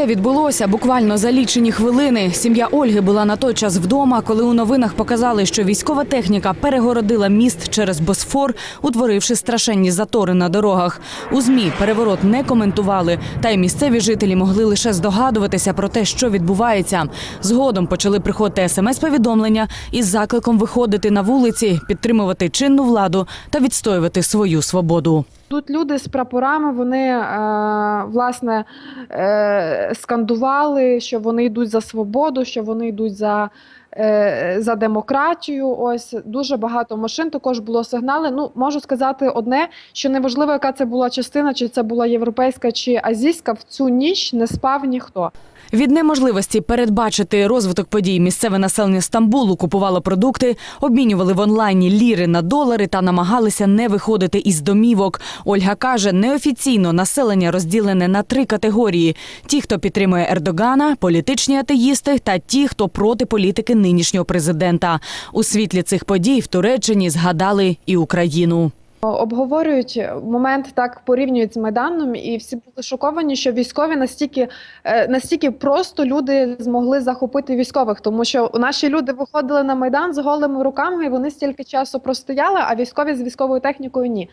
Все відбулося буквально за лічені хвилини. Сім'я Ольги була на той час вдома, коли у новинах показали, що військова техніка перегородила міст через Босфор, утворивши страшенні затори на дорогах. У змі переворот не коментували, та й місцеві жителі могли лише здогадуватися про те, що відбувається. Згодом почали приходити смс-повідомлення із закликом виходити на вулиці, підтримувати чинну владу та відстоювати свою свободу. Тут люди з прапорами вони е, власне е, скандували, що вони йдуть за свободу, що вони йдуть за, за демократію. Ось дуже багато машин також було сигнали. Ну можу сказати одне, що неважливо, яка це була частина, чи це була європейська чи азійська. В цю ніч не спав ніхто. Від неможливості передбачити розвиток подій місцеве населення Стамбулу купувало продукти, обмінювали в онлайні ліри на долари та намагалися не виходити із домівок. Ольга каже, неофіційно населення розділене на три категорії: ті, хто підтримує Ердогана, політичні атеїсти та ті, хто проти політики нинішнього президента. У світлі цих подій в Туреччині згадали і Україну. Обговорюють момент, так порівнюють з майданом, і всі були шоковані, що військові настільки е, настільки просто люди змогли захопити військових, тому що наші люди виходили на майдан з голими руками, і вони стільки часу простояли, а військові з військовою технікою ні.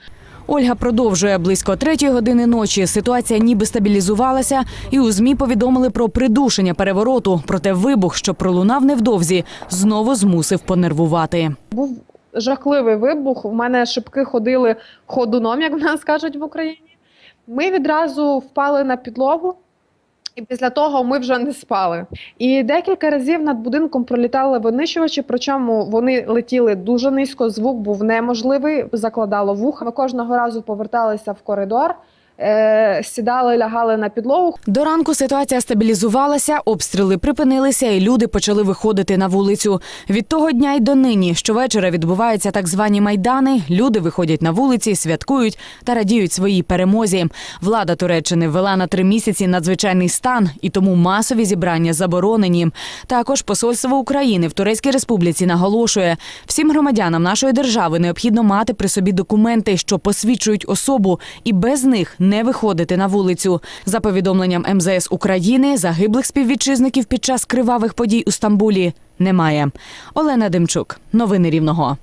Ольга продовжує близько третьої години ночі. Ситуація ніби стабілізувалася, і у змі повідомили про придушення перевороту. Проте вибух, що пролунав невдовзі, знову змусив понервувати. Був жахливий вибух. У мене шибки ходили ходуном, як в нас кажуть в Україні. Ми відразу впали на підлогу. І після того ми вже не спали. І декілька разів над будинком пролітали винищувачі, причому вони летіли дуже низько, звук був неможливий, закладало вуха. Ми кожного разу поверталися в коридор, е- сідали, лягали на підлогу. До ранку ситуація стабілізувалася, обстріли припинилися, і люди почали виходити на вулицю. Від того дня й до нині щовечора відбуваються так звані майдани. Люди виходять на вулиці, святкують та радіють своїй перемозі. Влада Туреччини ввела на три місяці надзвичайний стан, і тому масові зібрання заборонені. Також посольство України в Турецькій Республіці наголошує, всім громадянам нашої держави необхідно мати при собі документи, що посвідчують особу, і без них не виходити на вулицю. За повідомленням МЗС України, загиблих співвітчизників під час кривавих подій у Стамбулі немає. Олена Демчук, новини Рівного.